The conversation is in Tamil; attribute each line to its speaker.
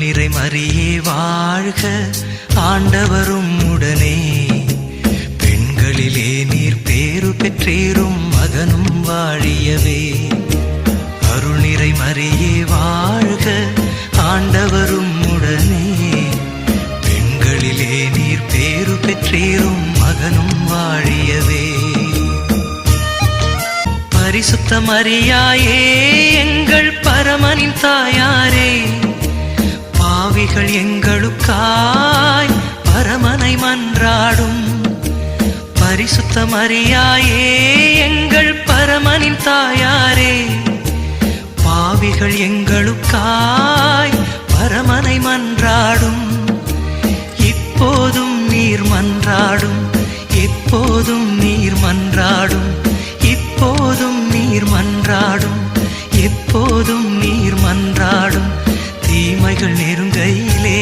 Speaker 1: நிறை மறியே வாழ்க. ஆண்டவரும் உடனே. பெண்களிலே நீர் பேரு பெற்றேரும் மகனும் வாழியவே. அருள் நிறை மறியே வாழ்க. ஆண்டவரும் உடனே. பெண்களிலே நீர் பேரு பெற்றேரும் மகனும் வாழியவே. பரிசுத்த மரியாயே எங்கள் பரமனின் தாயாரே. பாவிகள் எங்களுக்காய் பரமனை மன்றாடும். பரிசுத்த மரியாயே எங்கள் பரமனின் தாயாரே. பாவிகள் எங்களுக்காய் பரமனை மன்றாடும். இப்போதும் நீர் மன்றாடும் எப்போதும் நீர் மன்றாடும் இப்போதும் நீர் மன்றாடும் எப்போதும் நீர் மன்றாடும். தீமைகள் நெருங்கையிலே